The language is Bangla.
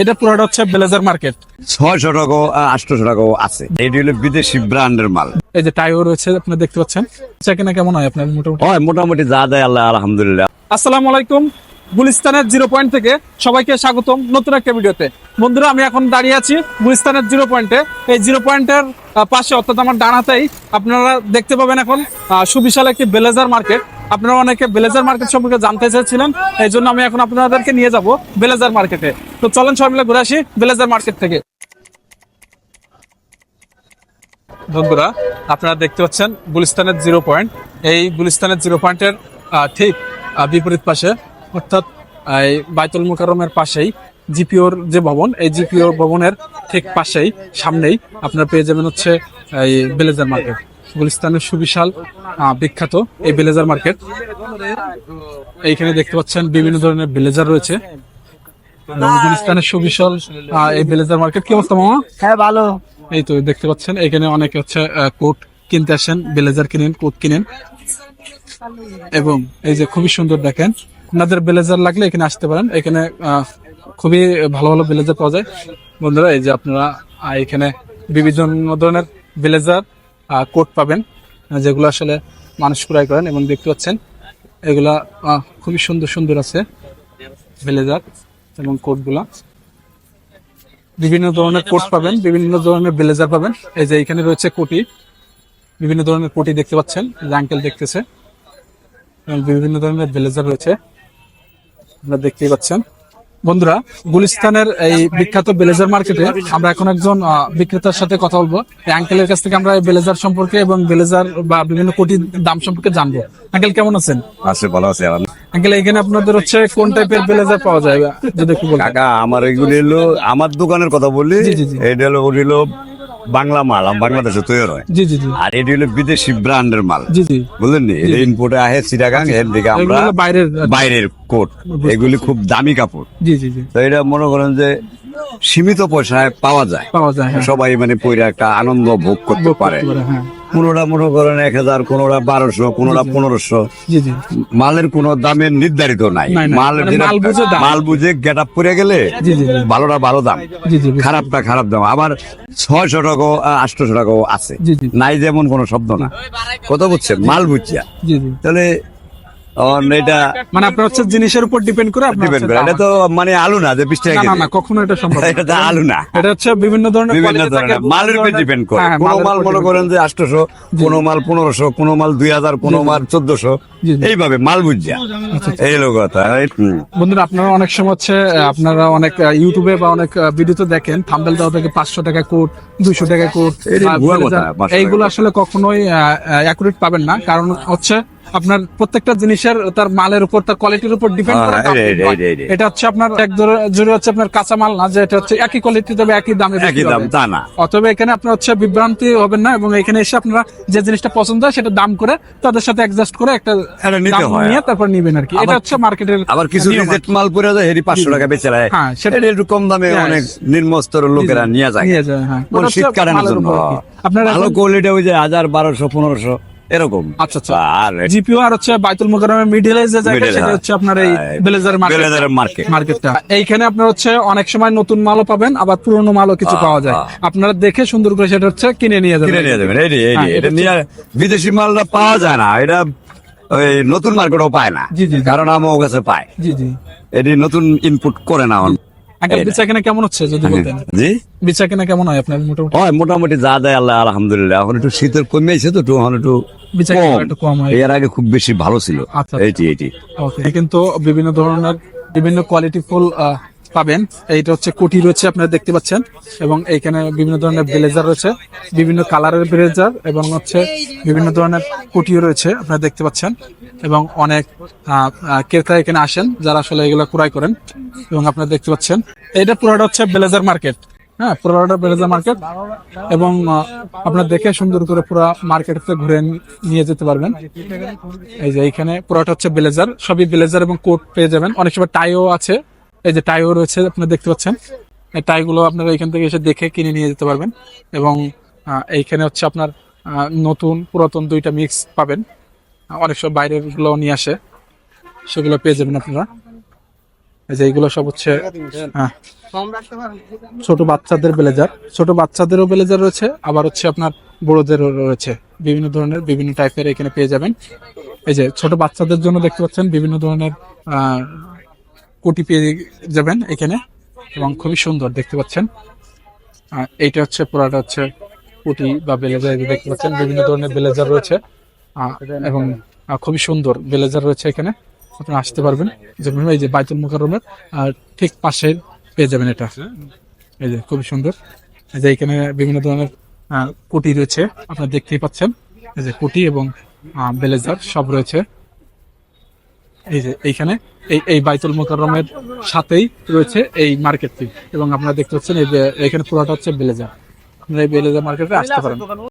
এটা পুরোটা হচ্ছে ব্লেজার মার্কেট ছয়শো টাকা আটশো টাকাও আছে। এটি হলো বিদেশি ব্র্যান্ডের মাল। এই যে টাইও রয়েছে আপনি দেখতে পাচ্ছেন। চাকেনা কেমন হয় আপনার মোটামুটি? হয় মোটামুটি যা দেয় আল্লাহ আলহামদুলিল্লাহ। আসসালামু আলাইকুম। গুলিস্তানের জিরো পয়েন্ট থেকে সবাইকে স্বাগতম নতুন একটা ভিডিওতে। বন্ধুরা, আমি এখন দাঁড়িয়ে আছি গুলিস্তানের জিরো পয়েন্টে। এই জিরো পয়েন্টের পাশে, অর্থাৎ আমার ডানাতেই আপনারা দেখতে পাবেন এখন সুবিশাল একটি বেলেজার মার্কেট। আপনারা অনেকে বেলেজার মার্কেট সম্পর্কে জানতে চেয়েছিলেন, এই জন্য আমি এখন আপনাদেরকে নিয়ে যাব বেলেজার মার্কেটে। তো চলেন সবাই মিলে ঘুরে আসি বেলেজার মার্কেট থেকে। বন্ধুরা, আপনারা দেখতে পাচ্ছেন গুলিস্তানের জিরো পয়েন্ট। এই গুলিস্তানের জিরো পয়েন্টের ঠিক বিপরীত পাশে অর্থাৎ বাইতুল মুকাররমের পাশেই জিপিওর যে ভবন এই জিপিওর ভবনের ঠিক পাশেই সামনেই আপনারা পেয়ে যাবেন হচ্ছে এই বেলেজার মার্কেট। গুলিস্তানের সুবিশাল বিখ্যাত এই বেলেজার মার্কেট। এইখানে দেখতে পাচ্ছেন বিভিন্ন ধরনের বেলেজার রয়েছে। গুলিস্তানের সুবিশাল এই বেলেজার মার্কেট। কি অবস্থা মামা? হ্যাঁ ভালো। এই তো দেখতে পাচ্ছেন এখানে অনেকে হচ্ছে কোট কিনতে আসেন ব্লেজার কিনেন কোট কিনেন। এবং এই যে খুবই সুন্দর দেখেন আপনাদের ব্লেজার লাগলে এখানে আসতে পারেন। এখানে খুবই ভালো ভালো ব্লেজার পাওয়া যায়। বন্ধুরা, এই যে আপনারা এখানে বিভিন্ন ধরনের ব্লেজার কোট পাবেন, যেগুলো আসলে মানুষ ক্রয় করেন এবং দেখতে পাচ্ছেন। এগুলা খুবই সুন্দর সুন্দর আছে ব্লেজার এবং কোটগুলা। বিভিন্ন ধরনের কোট পাবেন, বিভিন্ন ধরনের ব্লেজার পাবেন। এই যে এখানে রয়েছে কোটি। বিভিন্ন ধরনের কোটি দেখতে পাচ্ছেন, যে দেখতেছে। এবং বিভিন্ন ধরনের ব্লেজার রয়েছে। আপনারা দেখতেই পাচ্ছেন। বন্ধুরা গুলিস্তানের এই বিখ্যাত ব্লেজার মার্কেটে আমরা এখন একজন বিক্রেতার সাথে কথা বলব। আঙ্কেলের কাছ থেকে আমরা ব্লেজার সম্পর্কে এবং ব্লেজার বা বিভিন্ন কোটির দাম সম্পর্কে জানব। আঙ্কেল কেমন আছেন? আছে ভালো আছে আমার আঙ্কেল এখানে আপনাদের হচ্ছে কোন টাইপের ব্লেজার পাওয়া যায়? যদি একটু কাকা আমার এগুলি হলো আমার দোকানের কথা বলি। এটা হলো বাংলা মাল বাংলাদেশে তৈরি হয়। জি জি জি। আর এটি হলো বিদেশি ব্র্যান্ডের মাল। জি জি। বুঝলেন নি এটা ইনপোর্টে আহে চিটাগাং এর দিকে আমরা বাইরের বাইরের কোট। এগুলি খুব দামি কাপড়। জি জি জি। তো এটা মনে করেন যে সীমিত পয়সায় পাওয়া যায়। পাওয়া যায় হ্যাঁ। সবাই মানে পয়রা একটা আনন্দ ভোগ করতে পারে করতে পারে, হ্যাঁ। কোনোটা মনে করেন এক হাজার কোনোটা বারোশো কোনোটা পনেরোশো। জি জি। মালের কোনো দামের নির্ধারিত নাই। মাল মানে মাল বুঝে মাল বুঝে গেট আপ করে গেলে জি, জি, জি। ভালোটা ভালো দাম। জি জি বুঝতে- খারাপটা খারাপ দাম। আবার ছয়শো টাকা আটশো টাকাও আছে। জি, জি। নাই যেমন কোনো শব্দ না। কত বুঝছেন? মাল জি। তাহলে এটা মানে আপনার হচ্ছে জিনিসের উপর ডিপেন্ড করে ডিপেন্ড করে। এটা তো মানে আলু না যে টাকা না না কখনো এটা সম্ভব এটা তো আলু না। এটা হচ্ছে বিভিন্ন ধরনের বিভিন্ন ধরনের। মালের উপর ডিপেন্ড করে। হ্যাঁ, মাল মনে করেন যে আটশোশো কোনো মাল কোনো মাল দুই হাজার কোনো মাল। এইভাবে মাল বুঝিয়া। এই হলো কথা বন্ধুরা আপনারা অনেক সময় হচ্ছে আপনারা অনেক ইউটিউবে বা অনেক ভিডিওতে দেখেন থাম্বেল দেওয়া থেকে পাঁচশো টাকা কোট দুইশো টাকা কোট এইগুলো আসলে কখনোই অ্যাকুরেট পাবেন না। কারণ হচ্ছে আপনার প্রত্যেকটা জিনিসের তার মালের উপর তার কোয়ালিটির উপর ডিপেন্ড করে হ্যাঁ, এই। এটা হচ্ছে আপনার এক জুড়ে হচ্ছে আপনার কাঁচা মাল না যে এটা হচ্ছে একই কোয়ালিটি তবে একই দামে একই দাম তা না। অথবা এখানে আপনার হচ্ছে বিভ্রান্তি হবেন না এবং এখানে এসে আপনারা যে জিনিসটা পছন্দ হয় সেটা দাম করে তাদের সাথে অ্যাডজাস্ট করে একটা দাম নিয়ে তারপর নিবেন আর কি এটা হচ্ছে মার্কেটের আবার কিছু। রিজেক্ট মাল পরে যায় হেরি পাঁচশো টাকা বেচে নেয়। হ্যাঁ, সেটা- একটু কম দামে অনেক নিম্নস্তরের লোকেরা নিয়ে যায়। নিয়ে যায়, হ্যাঁ। কোন ওটা হচ্ছে শীত কাটানোর মালের জন্য। আপনারা ভালো কোয়ালিটি ওই যে হাজার বারোশো পনেরোশো। এরকম। আচ্ছা, আচ্ছা। আর জিপিও আর হচ্ছে বাইতুল মোকাররমের মিডলে যে জায়গা সেটা হ্যাঁ। হচ্ছে আপনার এই বেলেজার মার্কেট। মার্কেটটা এইখানে আপনার হচ্ছে অনেক সময় নতুন মালও পাবেন আবার পুরনো মালও কিছু পাওয়া যায়। আপনারা দেখে সুন্দর করে সেটা হচ্ছে কিনে নিয়ে যাবেন। কিনে নিয়ে যাবেন। এই হ্যাঁ, এটা নিয়ে বিদেশি মালটা পাওয়া যায় না। এটা ওই নতুন মার্কেটও পায় না। জি, জি, জি। কারণ আমার কাছে পায়। জি জি। এটি নতুন ইনপুট করে না কেনা কেমন হচ্ছে যদি বলতেন? জি? বিচা কেনা কেমন হয় আপনার মোটামুটি? হয় মোটামুটি যা দেয় আল্লাহ আলহামদুলিল্লাহ। এখন একটু শীতের তো একটু এখন একটু কম। করা একটু কম হয়। এর আগে খুব বেশি ভালো ছিল। আচ্ছা, এটি এইটি কিন্তু বিভিন্ন ধরনের বিভিন্ন কোয়ালিটি ফুল পাবেন। এইটা হচ্ছে কোটি রয়েছে, আপনারা দেখতে পাচ্ছেন। এবং এইখানে বিভিন্ন ধরনের ব্লেজার রয়েছে, বিভিন্ন কালারের ব্লেজার এবং হচ্ছে বিভিন্ন ধরনের কোটিও রয়েছে, আপনারা দেখতে পাচ্ছেন। এবং অনেক ক্রেতা এখানে আসেন যারা আসলে এগুলো ক্রয় করেন। এবং আপনারা দেখতে পাচ্ছেন এটা পুরোটা হচ্ছে ব্লেজার মার্কেট। হ্যাঁ পুরোটা ব্লেজার মার্কেট। এবং আপনারা দেখে সুন্দর করে পুরো মার্কেট ঘুরে নিয়ে যেতে পারবেন। এই যে এইখানে পুরোটা হচ্ছে ব্লেজার। সবই ব্লেজার এবং কোট পেয়ে যাবেন। অনেক সময় টাইও আছে এই যে টাইও রয়েছে, আপনারা দেখতে পাচ্ছেন। এই টাইগুলো আপনারা এখান থেকে এসে দেখে কিনে নিয়ে যেতে পারবেন। এবং এইখানে হচ্ছে আপনার নতুন পুরাতন দুইটা মিক্স পাবেন। অনেক সব বাইরেরগুলো নিয়ে আসে। সেগুলো পেয়ে যাবেন আপনারা। এই যে এইগুলো সব হচ্ছে হ্যাঁ ছোট বাচ্চাদের ব্লেজার। ছোট বাচ্চাদেরও ব্লেজার রয়েছে, আবার হচ্ছে আপনার বড়দেরও রয়েছে। বিভিন্ন ধরনের, বিভিন্ন টাইপের এখানে পেয়ে যাবেন। এই যে ছোট বাচ্চাদের জন্য দেখতে পাচ্ছেন, বিভিন্ন ধরনের কোটি পেয়ে যাবেন এখানে, এবং খুবই সুন্দর দেখতে পাচ্ছেন। এইটা হচ্ছে, পুরাটা হচ্ছে কোটি বা ব্লেজার দেখতে পাচ্ছেন, বিভিন্ন ধরনের ব্লেজার রয়েছে। এবং খুবই সুন্দর ব্লেজার রয়েছে এখানে, আপনারা আসতে পারবেন। যেমন এই যে বাইতুল মুকাররমের, আর ঠিক পাশে পেয়ে যাবেন এটা। এই যে খুবই সুন্দর। এই যে এখানে বিভিন্ন ধরনের কোটি রয়েছে, আপনারা দেখতেই পাচ্ছেন। এই যে কোটি এবং ব্লেজার সব রয়েছে। এই যে এইখানে, এই এই বাইতুল মোকাররমের সাথেই রয়েছে এই মার্কেটটি। এবং আপনারা দেখতে পাচ্ছেন এই এখানে পুরোটা হচ্ছে বেলেজা। আপনারা এই বেলেজা মার্কেটে আসতে পারেন।